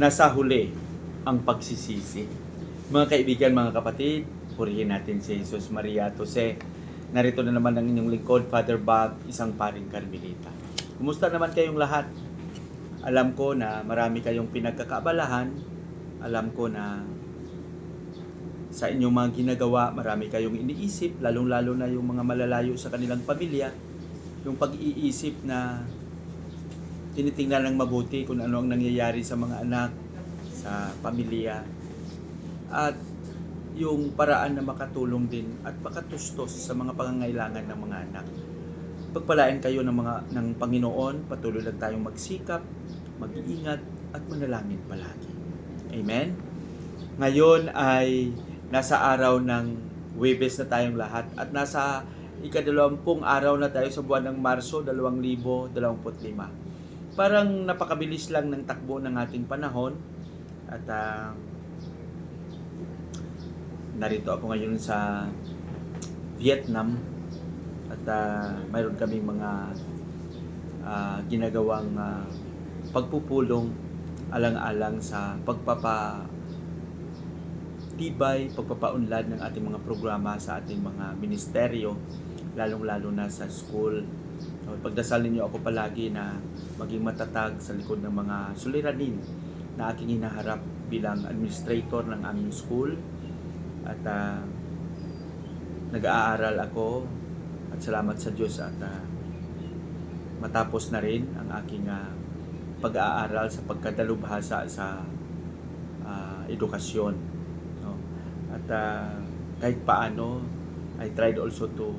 nasa huli ang pagsisisi. Mga kaibigan, mga kapatid, purihin natin si Jesus Maria Jose. Narito na naman ang inyong lingkod, Father Bob, isang paring Carmelita. Kumusta naman kayong lahat? Alam ko na marami kayong pinagkakaabalahan. Alam ko na sa inyong mga ginagawa, marami kayong iniisip, lalong-lalo na yung mga malalayo sa kanilang pamilya. Yung pag-iisip na tinitingnan ng mabuti kung ano ang nangyayari sa mga anak, sa pamilya. At yung paraan na makatulong din at makatustos sa mga pangangailangan ng mga anak. Pagpalain kayo ng mga ng Panginoon, patuloy lang tayong magsikap, mag-iingat at manalangin palagi. Amen. Ngayon ay nasa araw ng Webes na tayong lahat at nasa ikadalawampung araw na tayo sa buwan ng Marso 2025. Parang napakabilis lang ng takbo ng ating panahon. At ah, narito ako ngayon sa Vietnam. At ah, mayroon kaming mga ah, ginagawang ah, pagpupulong alang-alang sa pagpapa tibay, pagpapaunlad ng ating mga programa sa ating mga ministeryo, lalong-lalo na sa school. So, pagdasal ninyo ako palagi na maging matatag sa likod ng mga suliranin na aking hinaharap bilang administrator ng aming school at ah, nag-aaral ako at salamat sa Diyos at ah, matapos na rin ang aking ah, pag-aaral sa pagkadalubhasa sa ah, edukasyon no? at ah, kahit paano I tried also to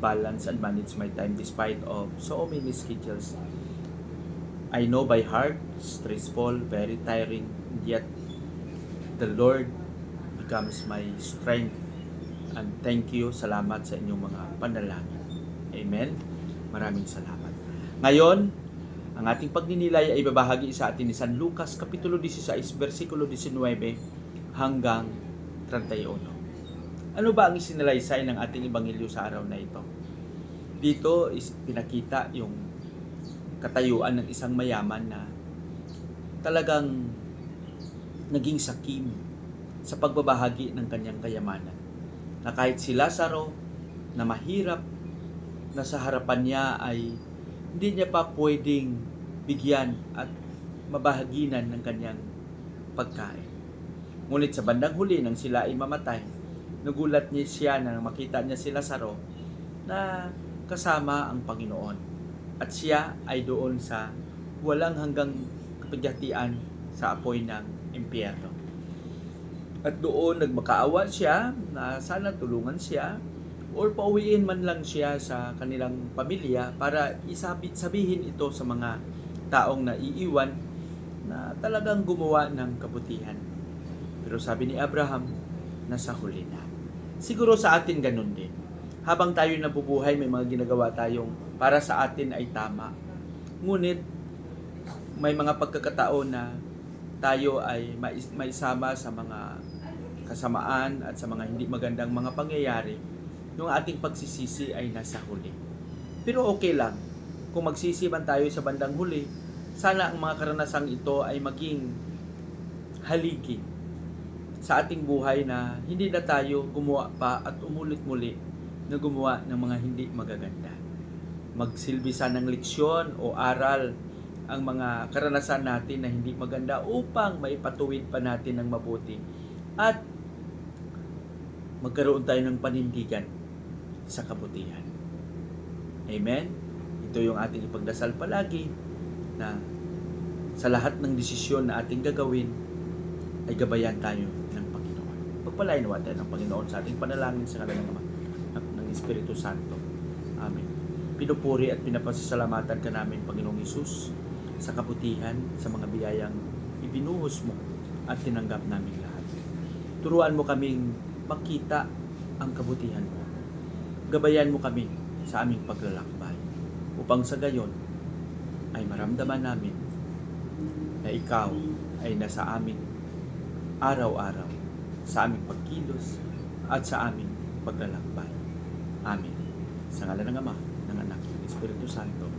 balance and manage my time despite of so many schedules. I know by heart stressful very tiring yet the Lord becomes my strength. And thank you salamat sa inyong mga panalangin. Amen. Maraming salamat. Ngayon ang ating pagninilay ay ibabahagi sa atin ni San Lucas Kapitulo 16 versikulo 19 hanggang 31 ano ba ang isinalaysay ng ating ebanghelyo sa araw na ito? Dito is pinakita yung katayuan ng isang mayaman na talagang naging sakim sa pagbabahagi ng kanyang kayamanan. Na kahit si Lazaro na mahirap na sa harapan niya ay hindi niya pa pwedeng bigyan at mabahaginan ng kanyang pagkain. Ngunit sa bandang huli nang sila ay mamatay, nagulat niya siya na makita niya si Lazaro na kasama ang Panginoon. At siya ay doon sa walang hanggang kapagyatian sa apoy ng impyerno. At doon nagmakaawa siya na sana tulungan siya or pauwiin man lang siya sa kanilang pamilya para isabi, sabihin ito sa mga taong naiiwan na talagang gumawa ng kabutihan. Pero sabi ni Abraham, nasa huli na. Siguro sa atin ganun din. Habang tayo nabubuhay, may mga ginagawa tayong para sa atin ay tama. Ngunit, may mga pagkakataon na tayo ay mais- maisama sa mga kasamaan at sa mga hindi magandang mga pangyayari, yung ating pagsisisi ay nasa huli. Pero okay lang, kung magsisi man tayo sa bandang huli, sana ang mga karanasang ito ay maging haligi sa ating buhay na hindi na tayo gumawa pa at umulit muli na gumawa ng mga hindi magaganda. Magsilbi sa ng leksyon o aral ang mga karanasan natin na hindi maganda upang maipatuwid pa natin ng mabuti at magkaroon tayo ng panindigan sa kabutihan. Amen? Ito yung ating ipagdasal palagi na sa lahat ng desisyon na ating gagawin ay gabayan tayo ng Panginoon. Pagpalain nawa tayo ng Panginoon sa ating panalangin sa kanilang Ama at ng Espiritu Santo. Amen. Pinupuri at pinapasasalamatan ka namin, Panginoong Isus, sa kabutihan, sa mga biyayang ibinuhos mo at tinanggap namin lahat. Turuan mo kaming makita ang kabutihan mo. Gabayan mo kami sa aming paglalakbay upang sa gayon ay maramdaman namin na ikaw ay nasa aming araw-araw sa aming pagkilos at sa aming paglalakbay. Amen. Sa ngala ng Ama, ng Anak, ng Espiritu Santo.